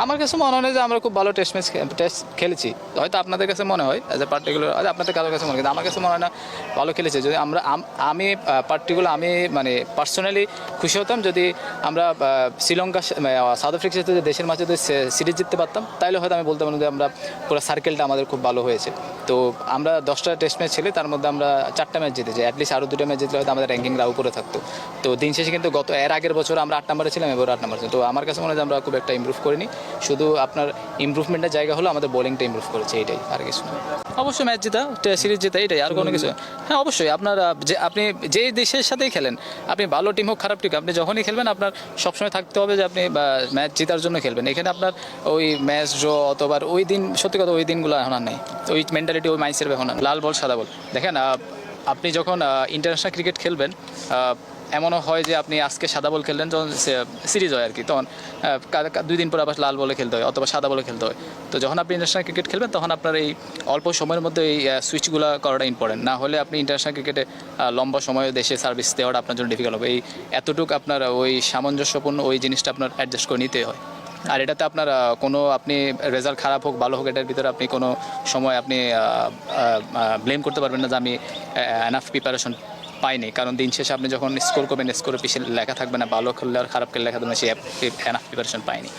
আমার কাছে মনে হয় যে আমরা খুব ভালো টেস্ট ম্যাচ টেস্ট খেলেছি। হয়তো আপনাদের কাছে মনে হয় অ্যাজ এ পার্টিকুলার আপনাদের কারোর কাছে মনে হয় আমার কাছে মনে হয় না ভালো খেলেছে। যদি আমরা আমি পার্টিকুলার আমি মানে পার্সোনালি খুশি হতাম যদি আমরা শ্রীলঙ্কা সাউথ আফ্রিকার সাথে দেশের মাঝে যদি সিরিজ জিততে পারতাম তাহলে হয়তো আমি বলতে পারতাম যে আমরা পুরো সার্কেলটা আমাদের খুব ভালো হয়েছে। তো আমরা দশটা টেস্ট ম্যাচ ছেলে তার মধ্যে আমরা চারটা ম্যাচ জিতেছি। অ্যাটলিস্ট আরও দুটো ম্যাচ জিতলে হয়তো আমাদের র্যাঙ্কিংটা উপরে থাকতো। তো দিন শেষে কিন্তু গত এর আগের বছর আমরা আট নম্বরে ছিলাম, এবার আট নম্বর তো আমার কাছে মনে হয় আমরা খুব একটা ইমপ্রুভ করিনি। শুধু আপনার ইমপ্রুভমেন্টের জায়গা হলো আমাদের বোলিংটা ইমপ্রুভ করেছে এটাই আর কিছু না। অবশ্যই ম্যাচ জেতা সিরিজ জেতা এটাই আর কোনো কিছু হ্যাঁ অবশ্যই আপনার যে আপনি যে দেশের সাথেই খেলেন আপনি ভালো টিম হোক খারাপ টিম আপনি যখনই খেলবেন আপনার সবসময় থাকতে হবে যে আপনি ম্যাচ জেতার জন্য খেলবেন। এখানে আপনার ওই ম্যাচ ড্র অথবা ওই দিন সত্যি কথা ওই দিনগুলো এখন আর নেই। ওই মেন্টালিটি ওই মাইন্ডসেট এখন আর। লাল বল সাদা বল। দেখেন আপনি যখন ইন্টারন্যাশনাল ক্রিকেট খেলবেন এমনও হয় যে আপনি আজকে সাদা বল খেললেন, যখন সিরিজ হয় আর কি, তখন দুই দিন পর আবার লাল বলে খেলতে হয় অথবা সাদা বলে খেলতে হয়। তো যখন আপনি ইন্টারন্যাশনাল ক্রিকেট খেলবেন, তখন আপনার এই অল্প সময়ের মধ্যে এই সুইচগুলো করাটা ইম্পর্টেন্ট না হলে আপনি ইন্টারন্যাশনাল ক্রিকেটে লম্বা সময় দেশে সার্ভিস দেওয়াটা আপনার জন্য ডিফিকাল্ট হবে। এই এতটুকু আপনার ওই সামঞ্জস্যপূর্ণ ওই জিনিসটা আপনার অ্যাডজাস্ট করে নিতে হয়। আর এটাতে আপনার কোনো আপনি রেজাল্ট খারাপ হোক, ভালো হোক, এটার ভিতরে আপনি কোনো সময় আপনি ব্লেম করতে পারবেন না যে আমি এনাফ প্রিপারেশন পাইনি কারণ দিন শেষে আপনি যখন স্কোর করবেন স্কোরের পিছিয়ে লেখা থাকবে না, ভালো খেললে আর খারাপ খেললে লেখা থাকবে না সে এনাফ প্রিপারেশন পাইনি